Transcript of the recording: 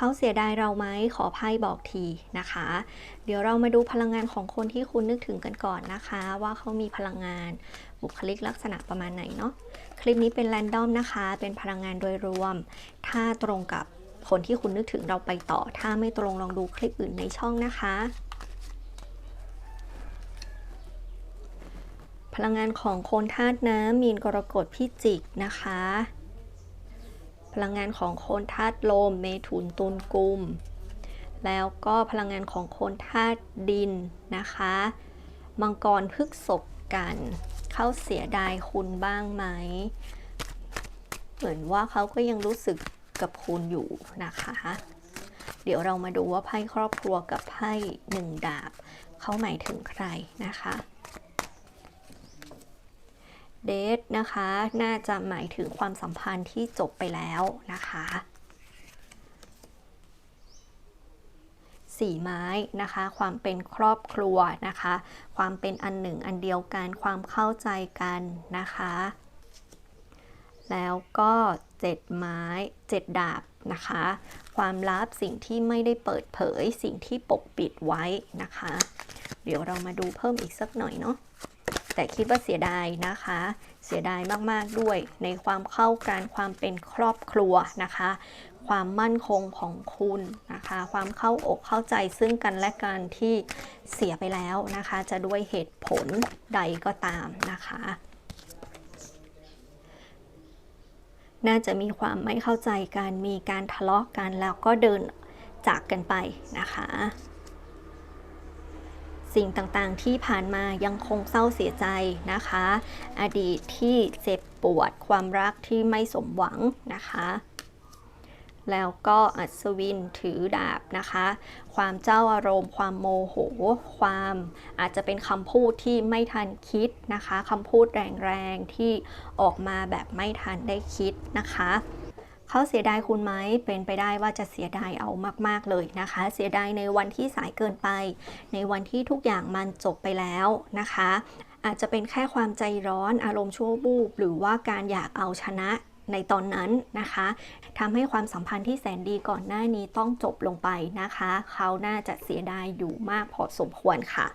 เขาเสียดายเราไหมขอไพ่บอกทีนะคะ เดี๋ยวเรามาดูพลังงานของคนที่คุณนึกถึงกันก่อนนะคะ ว่าเขามีพลังงานบุคลิกลักษณะประมาณไหนเนาะคลิปนี้เป็นแรนดอมนะคะ เป็นพลังงานโดยรวม ถ้าตรงกับคนที่คุณนึกถึงเราไปต่อ ถ้าไม่ตรงลองดูคลิปอื่นในช่องนะคะ พลังงานของคนธาตุน้ำมีนกรกฎพิจิกนะคะ พลังงานของโคนธาตุลม เมถุนตุลกุม แล้วก็พลังงานของโคนธาตุดินนะคะ มังกรพฤกษบกัน เขาเสียดายคุณบ้างไหม เหมือนว่าเขาก็ยังรู้สึกกับคุณอยู่นะคะ เดี๋ยวเรามาดูว่าไพ่ครอบครัวกับไพ่หนึ่งดาบ เขาหมายถึงใครนะคะ เดทนะคะ น่าจะหมายถึงความสัมพันธ์ที่จบไปแล้วนะคะสี่ไม้นะคะ ความเป็นครอบครัวนะคะ ความเป็นอันหนึ่งอันเดียวกัน ความเข้าใจกันนะคะ แล้วก็เจ็ดไม้เจ็ดดาบนะคะ ความลับสิ่งที่ไม่ได้เปิดเผย สิ่งที่ปกปิดไว้นะคะ เดี๋ยวเรามาดูเพิ่มอีกสักหน่อยเนาะ แต่คิดว่าเสียดายนะคะ เสียดายมากๆด้วย ในความเข้ากันความเป็นครอบครัวนะคะ ความมั่นคงของคุณนะคะ ความเข้าอกเข้าใจซึ่งกันและกันที่เสียไปแล้วนะคะ จะด้วยเหตุผลใดก็ตามนะคะน่าจะมีความไม่เข้าใจกัน มีการทะเลาะกันแล้วก็เดินจากกันไปนะคะ สิ่งต่างๆ ที่ผ่านมายังคงเศร้าเสียใจนะคะ อดีตที่เจ็บปวดความรักที่ไม่สมหวังนะคะ แล้วก็อัศวินถือดาบนะคะ ความเจ้าอารมณ์ ความโมโห ความอาจจะเป็นคำพูดที่ไม่ทันคิดนะคะคำพูดแรงๆที่ออกมาแบบไม่ทันได้คิดนะคะ เขาเสียดายคุณไหมเป็นไปได้ว่าจะเสียดายเอามากๆเลยนะคะ เสียดายในวันที่สายเกินไป ในวันที่ทุกอย่างมันจบไปแล้วนะคะ อาจจะเป็นแค่ความใจร้อนอารมณ์ชั่ววูบหรือว่าการอยากเอาชนะในตอนนั้นนะคะทำให้ความสัมพันธ์ที่แสนดีก่อนหน้านี้ต้องจบลงไปนะคะ เขาน่าจะเสียดายอยู่มากพอสมควรค่ะ